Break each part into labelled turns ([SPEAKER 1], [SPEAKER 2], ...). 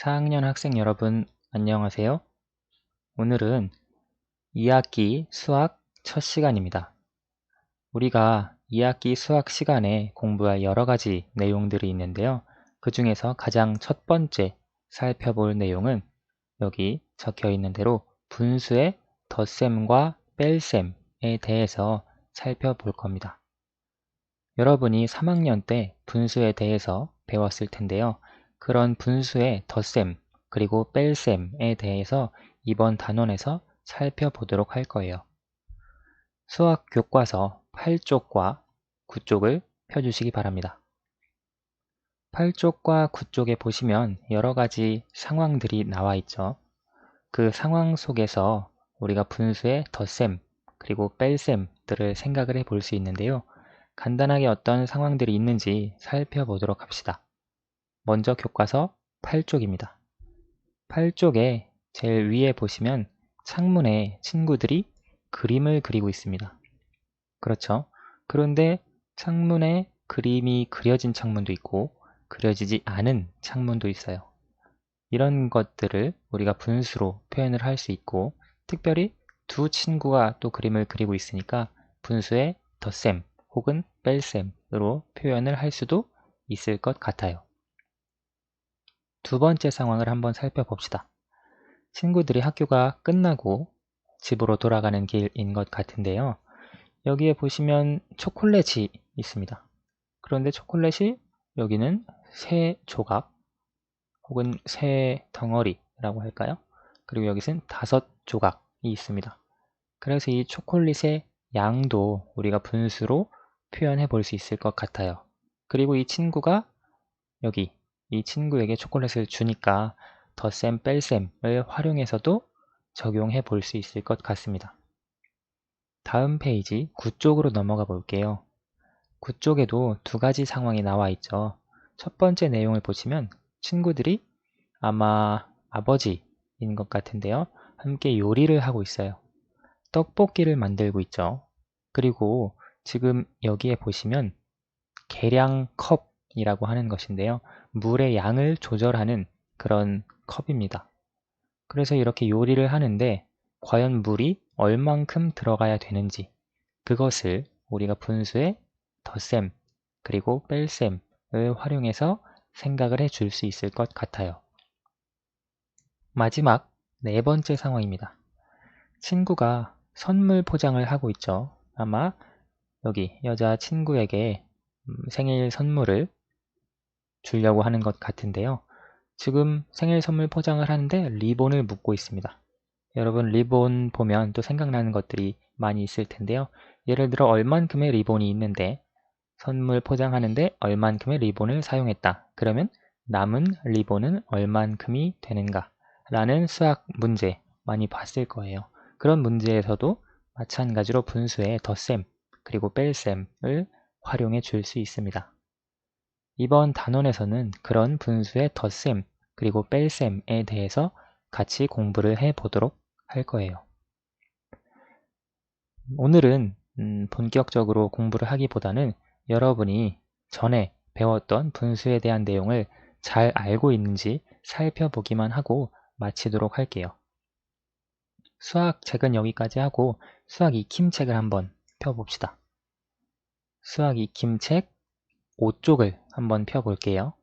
[SPEAKER 1] 4학년 학생 여러분 안녕하세요. 오늘은 2학기 수학 첫 시간입니다. 우리가 2학기 수학 시간에 공부할 여러 가지 내용들이 있는데요. 그 중에서 가장 첫 번째 살펴볼 내용은 여기 적혀 있는 대로 분수의 덧셈과 뺄셈에 대해서 살펴볼 겁니다. 여러분이 3학년 때 분수에 대해서 배웠을 텐데요. 그런 분수의 덧셈 그리고 뺄셈에 대해서 이번 단원에서 살펴보도록 할 거예요. 수학 교과서 8쪽과 9쪽을 펴주시기 바랍니다. 8쪽과 9쪽에 보시면 여러가지 상황들이 나와 있죠. 그 상황 속에서 우리가 분수의 덧셈 그리고 뺄셈들을 생각을 해볼 수 있는데요. 간단하게 어떤 상황들이 있는지 살펴보도록 합시다. 먼저 교과서 8쪽입니다. 8쪽에 제일 위에 보시면 창문에 친구들이 그림을 그리고 있습니다. 그렇죠. 그런데 창문에 그림이 그려진 창문도 있고 그려지지 않은 창문도 있어요. 이런 것들을 우리가 분수로 표현을 할 수 있고 특별히 두 친구가 또 그림을 그리고 있으니까 분수의 덧셈 혹은 뺄셈으로 표현을 할 수도 있을 것 같아요. 두 번째 상황을 한번 살펴봅시다. 친구들이 학교가 끝나고 집으로 돌아가는 길인 것 같은데요. 여기에 보시면 초콜릿이 있습니다. 그런데 초콜릿이 여기는 세 조각 혹은 세 덩어리라고 할까요? 그리고 여기는 다섯 조각이 있습니다. 그래서 이 초콜릿의 양도 우리가 분수로 표현해 볼 수 있을 것 같아요. 그리고 이 친구가 여기 이 친구에게 초콜릿을 주니까 더셈 뺄셈을 활용해서도 적용해 볼 수 있을 것 같습니다. 다음 페이지 9쪽으로 넘어가 볼게요. 9쪽에도 두 가지 상황이 나와 있죠. 첫 번째 내용을 보시면 친구들이 아마 아버지인 것 같은데요. 함께 요리를 하고 있어요. 떡볶이를 만들고 있죠. 그리고 지금 여기에 보시면 계량컵 이라고 하는 것인데요. 물의 양을 조절하는 그런 컵입니다. 그래서 이렇게 요리를 하는데 과연 물이 얼만큼 들어가야 되는지 그것을 우리가 분수의 덧셈 그리고 뺄셈을 활용해서 생각을 해 줄 수 있을 것 같아요. 마지막 네 번째 상황입니다. 친구가 선물 포장을 하고 있죠. 아마 여기 여자친구에게 음, 생일 선물을 주려고 하는 것 같은데요. 지금 생일 선물 포장을 하는데 리본을 묶고 있습니다. 여러분 리본 보면 또 생각나는 것들이 많이 있을 텐데요. 예를 들어 얼만큼의 리본이 있는데 선물 포장하는데 얼만큼의 리본을 사용했다. 그러면 남은 리본은 얼만큼이 되는가 라는 수학 문제 많이 봤을 거예요. 그런 문제에서도 마찬가지로 분수의 덧셈 그리고 뺄셈을 활용해 줄 수 있습니다. 이번 단원에서는 그런 분수의 덧셈 그리고 뺄셈에 대해서 같이 공부를 해보도록 할 거예요. 오늘은 음, 본격적으로 공부를 하기보다는 여러분이 전에 배웠던 분수에 대한 내용을 잘 알고 있는지 살펴보기만 하고 마치도록 할게요. 수학 책은 여기까지 하고 수학 익힘책을 한번 펴봅시다. 수학 익힘책 5쪽을 한번 펴볼게요.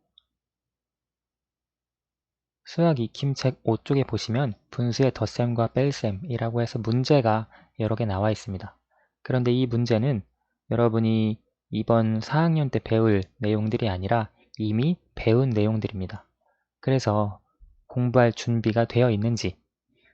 [SPEAKER 1] 수학 이김책 5쪽에 보시면 분수의 덧셈과 뺄셈이라고 해서 문제가 여러 개 나와 있습니다. 그런데 이 문제는 여러분이 이번 4학년 때 배울 내용들이 아니라 이미 배운 내용들입니다. 그래서 공부할 준비가 되어 있는지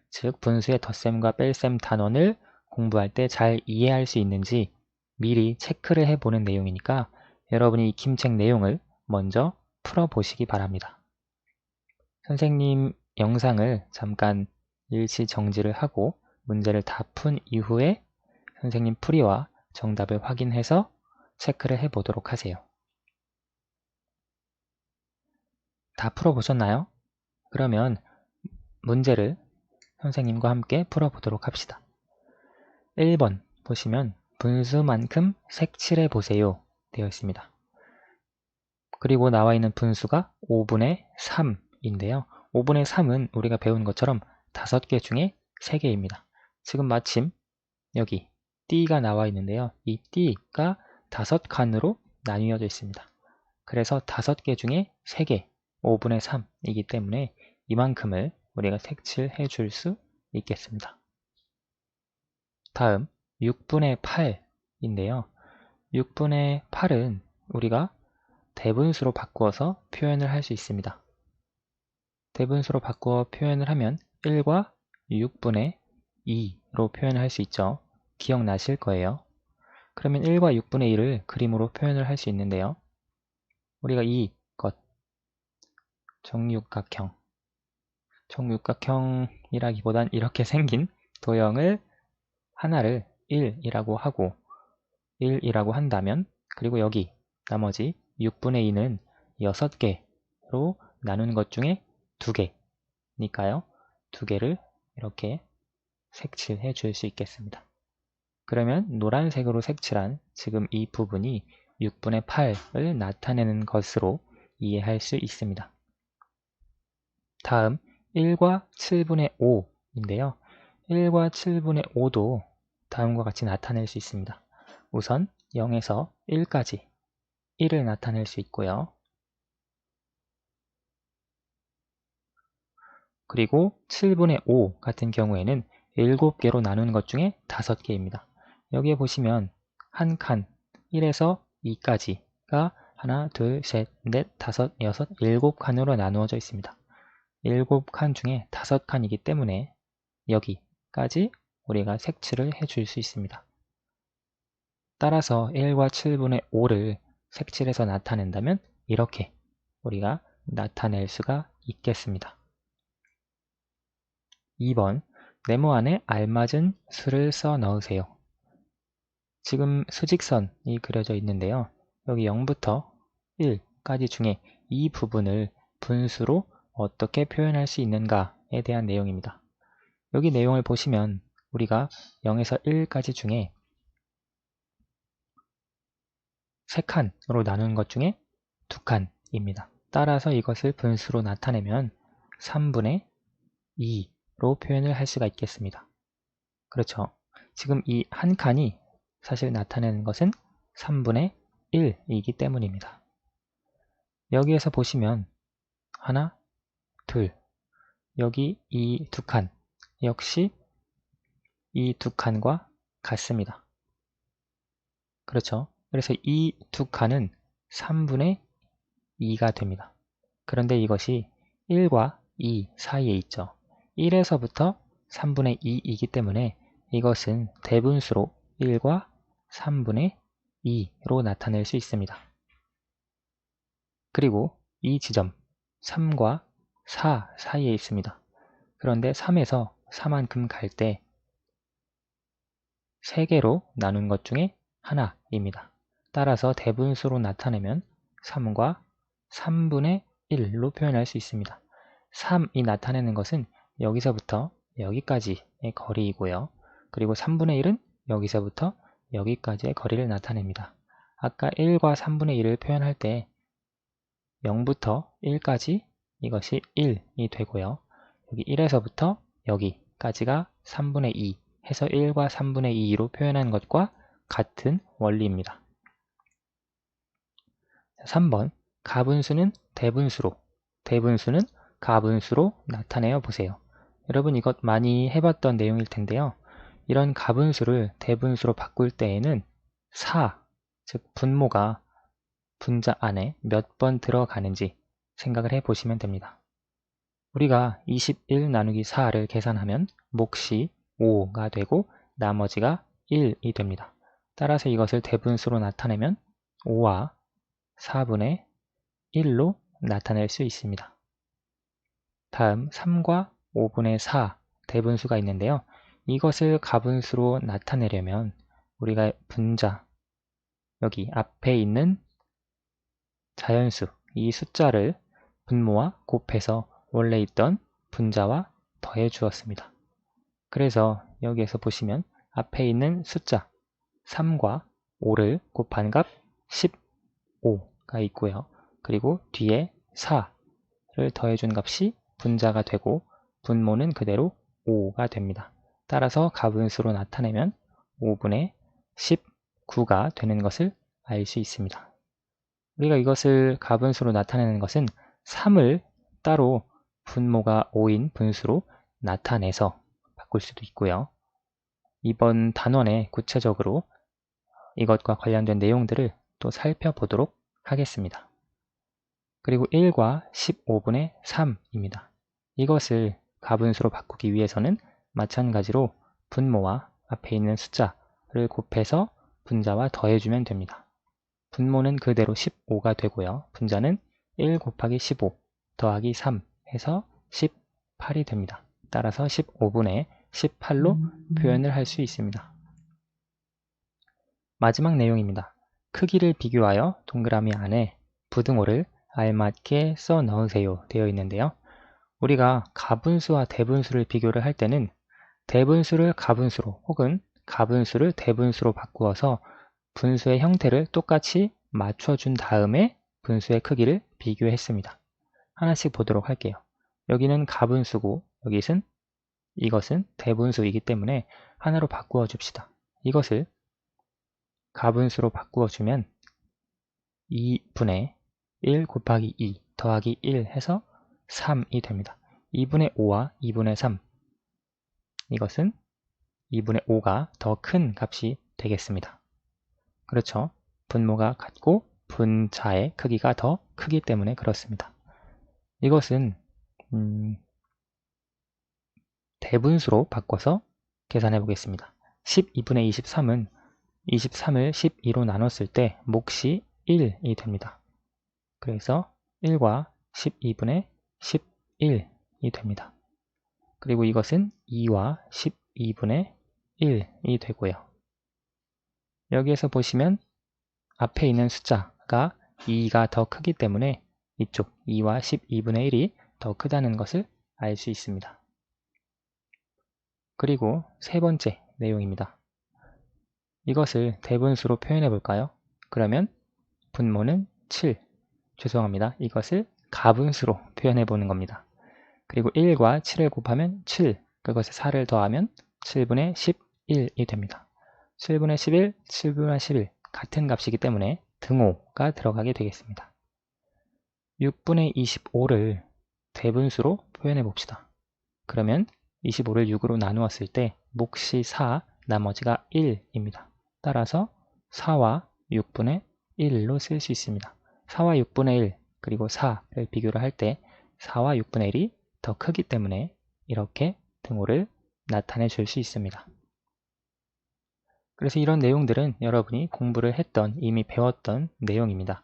[SPEAKER 1] 즉 분수의 덧셈과 뺄셈 단원을 공부할 때 잘 이해할 수 있는지 미리 체크를 해보는 내용이니까 여러분이 익힘책 내용을 먼저 풀어보시기 바랍니다. 선생님 영상을 잠깐 일시 정지를 하고 문제를 다 푼 이후에 선생님 풀이와 정답을 확인해서 체크를 해보도록 하세요. 다 풀어보셨나요? 그러면 문제를 선생님과 함께 풀어보도록 합시다. 1번 보시면 분수만큼 색칠해 보세요 되어 있습니다. 그리고 나와 있는 분수가 5분의 3인데요. 5분의 3은 우리가 배운 것처럼 5개 중에 3개입니다. 지금 마침 여기 띠가 나와 있는데요. 이 띠가 5칸으로 나뉘어져 있습니다. 그래서 5개 중에 3개, 5분의 3이기 때문에 이만큼을 우리가 색칠해 줄 수 있겠습니다. 다음 6분의 8인데요. 6분의 8은 우리가 대분수로 바꾸어서 표현을 할 수 있습니다. 대분수로 바꾸어 표현을 하면 1과 6분의 2로 표현을 할 수 있죠. 기억나실 거예요. 그러면 1과 6분의 1을 그림으로 표현을 할 수 있는데요. 우리가 이 것, 정육각형, 정육각형이라기보단 이렇게 생긴 도형을 하나를 1이라고 하고 1이라고 한다면 그리고 여기 나머지 6분의 2는 6개로 나눈 것 중에 2개니까요. 2개를 이렇게 색칠해 줄 수 있겠습니다. 그러면 노란색으로 색칠한 지금 이 부분이 6분의 8을 나타내는 것으로 이해할 수 있습니다. 다음 1과 7분의 5인데요. 1과 7분의 5도 다음과 같이 나타낼 수 있습니다. 우선 0에서 1까지 1을 나타낼 수 있고요. 그리고 7분의 5 같은 경우에는 7개로 나눈것 중에 5개입니다. 여기에 보시면 한 칸 1에서 2까지가 하나, 둘, 셋, 넷, 다섯, 여섯, 일곱 칸으로 나누어져 있습니다. 일곱 칸 중에 다섯 칸이기 때문에 여기까지 우리가 색칠을 해 줄 수 있습니다. 따라서 1과 7분의 5를 색칠해서 나타낸다면 이렇게 우리가 나타낼 수가 있겠습니다. 2번 네모 안에 알맞은 수를 써 넣으세요. 지금 수직선이 그려져 있는데요. 여기 0부터 1까지 중에 이 부분을 분수로 어떻게 표현할 수 있는가에 대한 내용입니다. 여기 내용을 보시면 우리가 0에서 1까지 중에 세 칸으로 나눈 것 중에 두 칸입니다. 따라서 이것을 분수로 나타내면 3분의 2로 표현을 할 수가 있겠습니다. 그렇죠. 지금 이 한 칸이 사실 나타내는 것은 3분의 1이기 때문입니다. 여기에서 보시면 하나, 둘, 여기 이 두 칸, 역시 이 두 칸과 같습니다. 그렇죠. 그래서 이 두 칸은 3분의 2가 됩니다. 그런데 이것이 1과 2 사이에 있죠. 1에서부터 3분의 2이기 때문에 이것은 대분수로 1과 3분의 2로 나타낼 수 있습니다. 그리고 이 지점 3과 4 사이에 있습니다. 그런데 3에서 4만큼 갈 때 3개로 나눈 것 중에 하나입니다. 따라서 대분수로 나타내면 3과 3분의 1로 표현할 수 있습니다. 3이 나타내는 것은 여기서부터 여기까지의 거리이고요. 그리고 3분의 1은 여기서부터 여기까지의 거리를 나타냅니다. 아까 1과 3분의 1을 표현할 때 0부터 1까지 이것이 1이 되고요. 여기 1에서부터 여기까지가 3분의 2 해서 1과 3분의 2로 표현한 것과 같은 원리입니다. 3번 가분수는 대분수로 대분수는 가분수로 나타내어 보세요. 여러분 이것 많이 해봤던 내용일 텐데요. 이런 가분수를 대분수로 바꿀 때에는 4, 즉 분모가 분자 안에 몇 번 들어가는지 생각을 해보시면 됩니다. 우리가 21 나누기 4를 계산하면 몫이 5가 되고 나머지가 1이 됩니다. 따라서 이것을 대분수로 나타내면 5와 4분의 1로 나타낼 수 있습니다. 다음 3과 5분의 4 대분수가 있는데요. 이것을 가분수로 나타내려면 우리가 분자, 여기 앞에 있는 자연수, 이 숫자를 분모와 곱해서 원래 있던 분자와 더해 주었습니다. 그래서 여기에서 보시면 앞에 있는 숫자 3과 5를 곱한 값15 가 있고요. 그리고 뒤에 4를 더해준 값이 분자가 되고 분모는 그대로 5가 됩니다. 따라서 가분수로 나타내면 5분의 19가 되는 것을 알 수 있습니다. 우리가 이것을 가분수로 나타내는 것은 3을 따로 분모가 5인 분수로 나타내서 바꿀 수도 있고요. 이번 단원에 구체적으로 이것과 관련된 내용들을 또 살펴보도록 하겠습니다. 그리고 1과 15분의 3입니다. 이것을 가분수로 바꾸기 위해서는 마찬가지로 분모와 앞에 있는 숫자를 곱해서 분자와 더해주면 됩니다. 분모는 그대로 15가 되고요. 분자는 1 곱하기 15 더하기 3 해서 18이 됩니다. 따라서 15분의 18로 음, 음. 표현을 할 수 있습니다. 마지막 내용입니다. 크기를 비교하여 동그라미 안에 부등호를 알맞게 써 넣으세요 되어 있는데요. 우리가 가분수와 대분수를 비교를 할 때는 대분수를 가분수로 혹은 가분수를 대분수로 바꾸어서 분수의 형태를 똑같이 맞춰준 다음에 분수의 크기를 비교했습니다. 하나씩 보도록 할게요. 여기는 가분수고 여기는 이것은 대분수이기 때문에 하나로 바꾸어 줍시다. 이것을 가분수로 바꾸어주면 2분의 1 곱하기 2 더하기 1 해서 3이 됩니다. 2분의 5와 2분의 3 이것은 2분의 5가 더 큰 값이 되겠습니다. 그렇죠. 분모가 같고 분자의 크기가 더 크기 때문에 그렇습니다. 이것은 음, 대분수로 바꿔서 계산해 보겠습니다. 12분의 23은 23을 12로 나눴을 때 몫이 1이 됩니다. 그래서 1과 12분의 11이 됩니다. 그리고 이것은 2와 12분의 1이 되고요. 여기에서 보시면 앞에 있는 숫자가 2가 더 크기 때문에 이쪽 2와 12분의 1이 더 크다는 것을 알 수 있습니다. 그리고 세 번째 내용입니다. 이것을 대분수로 표현해 볼까요? 그러면 분모는 7 죄송합니다. 이것을 가분수로 표현해 보는 겁니다. 그리고 1과 7을 곱하면 7 그것에 4를 더하면 7분의 11이 됩니다. 7분의 11, 7분의 11 같은 값이기 때문에 등호가 들어가게 되겠습니다. 6분의 25를 대분수로 표현해 봅시다. 그러면 25를 6으로 나누었을 때 몫이 4, 나머지가 1입니다. 따라서 4와 6분의 1로 쓸 수 있습니다. 4와 6분의 1 그리고 4를 비교를 할 때 4와 6분의 1이 더 크기 때문에 이렇게 등호를 나타내 줄 수 있습니다. 그래서 이런 내용들은 여러분이 공부를 했던 이미 배웠던 내용입니다.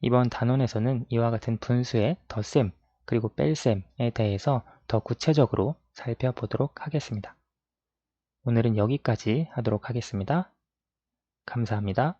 [SPEAKER 1] 이번 단원에서는 이와 같은 분수의 덧셈 그리고 뺄셈에 대해서 더 구체적으로 살펴보도록 하겠습니다. 오늘은 여기까지 하도록 하겠습니다. 감사합니다.